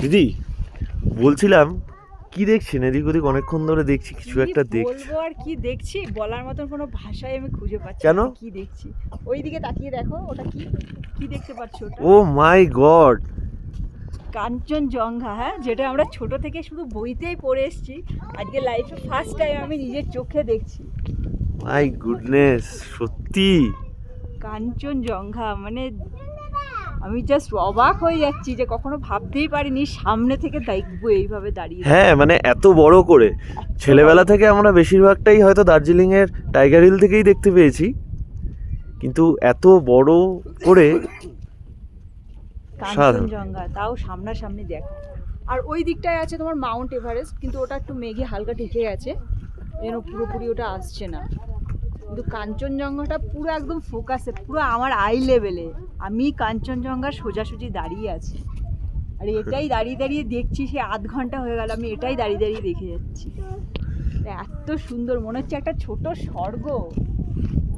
দিদি বলছিলাম কি দেখছেন? এদিক ওদিক অনেকক্ষণ ধরে দেখছি কিছু একটা দেখছি। বলব আর কি দেখছি বলার মতন কোনো ভাষাই আমি খুঁজে পাচ্ছি কেন? কি দেখছি? ওইদিকে তাকিয়ে দেখো ওটা কি? কি দেখতে পাচ্ছ ওটা? ও মাই গড! কাঞ্চনজঙ্ঘা হ্যাঁ? যেটা আমরা ছোট থেকে শুধু বইতেই পড়ে এসেছি আজকে লাইফে ফার্স্ট টাইম আমি নিজের চোখে দেখছি। মাই গুডনেস সত্যি? কাঞ্চনজঙ্ঘা মানে আমি জাস্ট অবাক হয়ে যাচ্ছি যে কখনো ভাবতেই পারিনি সামনে থেকে দেখব এইভাবে দাঁড়িয়ে হ্যাঁ মানে এত বড় করে। ছেলেবেলা থেকে আমরা বেশিরভাগটাই হয়তো দার্জিলিং এর টাইগার হিল থেকেই দেখতে পেয়েছি। কিন্তু এত বড় করে। কাঞ্চনজঙ্ঘা তাও সামনাসামনি দেখো। আর ওই দিকটায় আছে তোমার মাউন্ট এভারেস্ট কিন্তু ওটা একটু মেঘে হালকা ঢেকে গেছে যেন পুরোপুরি ওটা আসছে না। কিন্তু কাঞ্চনজঙ্ঘাটা পুরো একদম ফোকাসে পুরো আমার আই লেভেলে আমি কাঞ্চনজঙ্ঘার সোজাসুজি দাঁড়িয়ে আছি। আর এটাই দাঁড়িয়ে দাঁড়িয়ে দেখছি, সে আধ ঘণ্টা হয়ে গেল, আমি এটাই দাঁড়িয়ে দাঁড়িয়ে দেখে যাচ্ছি। এত সুন্দর, মনে হচ্ছে একটা ছোট স্বর্গ।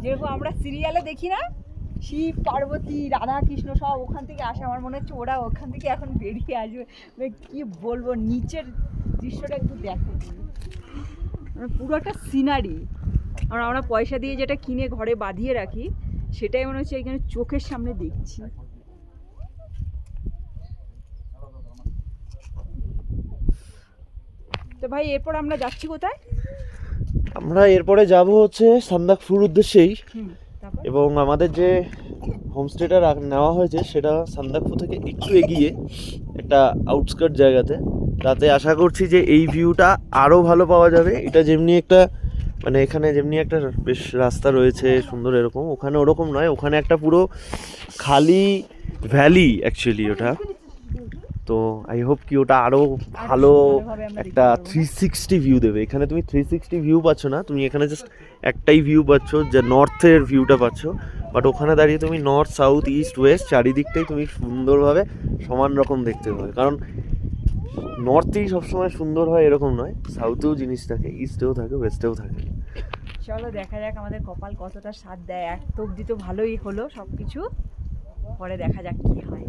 যেরকম আমরা সিরিয়ালে দেখি না? শিব, পার্বতী রাধা কৃষ্ণ সব ওখান থেকে আসে। আমার মনে হচ্ছে ওরা ওখান থেকে এখন বেরিয়ে আসবে। মানে কি বলব, নিচের দৃশ্যটা একটু দেখো। মানে পুরো একটা সিনারি আর আমরা পয়সা দিয়ে যেটা কিনে ঘরে বাঁধিয়ে রাখি সেটাই মনে হচ্ছে এখানে চোখের সামনে দেখছি। তো ভাই এরপর আমরা যাচ্ছি কোথায়? আমরা এরপরে যাব হচ্ছে সান্দাকফুর উদ্দেশ্যেই। এবং আমাদের যে হোমস্টেটা রাখ- নেওয়া হয়েছে সেটা সান্দাকফু থেকে একটু এগিয়ে একটা আউটস্কার্ট জায়গাতে। তাতে আশা করছি যে এই ভিউটা আরও ভালো পাওয়া যাবে। এটা যেমনি একটা মানে এখানে যেমনি একটা বেশ রাস্তা রয়েছে, সুন্দর এরকম। ওখানে ওরকম নয়, ওখানে একটা পুরো খালি ভ্যালি অ্যাকচুয়ালি ওটা। তো আই হোপ কি ওটা আরও ভালো একটা থ্রি সিক্সটি ভিউ দেবে। এখানে তুমি থ্রি সিক্সটি ভিউ পাচ্ছ না, তুমি এখানে জাস্ট একটাই ভিউ পাচ্ছ, যে নর্থের ভিউটা পাচ্ছ। বাট ওখানে দাঁড়িয়ে তুমি নর্থ সাউথ ইস্ট ওয়েস্ট চারিদিকটাই তুমি সুন্দরভাবে সমান রকম দেখতে পাবে। কারণ নর্থেই সবসময় সুন্দর হয় এরকম নয়। সাউথেও জিনিস থাকে ইস্টেও থাকে ওয়েস্টেও থাকে। চলো দেখা যাক আমাদের কপাল কতটা সাথ দেয়। এক তো তো ভালোই হলো সব কিছু পরে দেখা যাক কি হয়।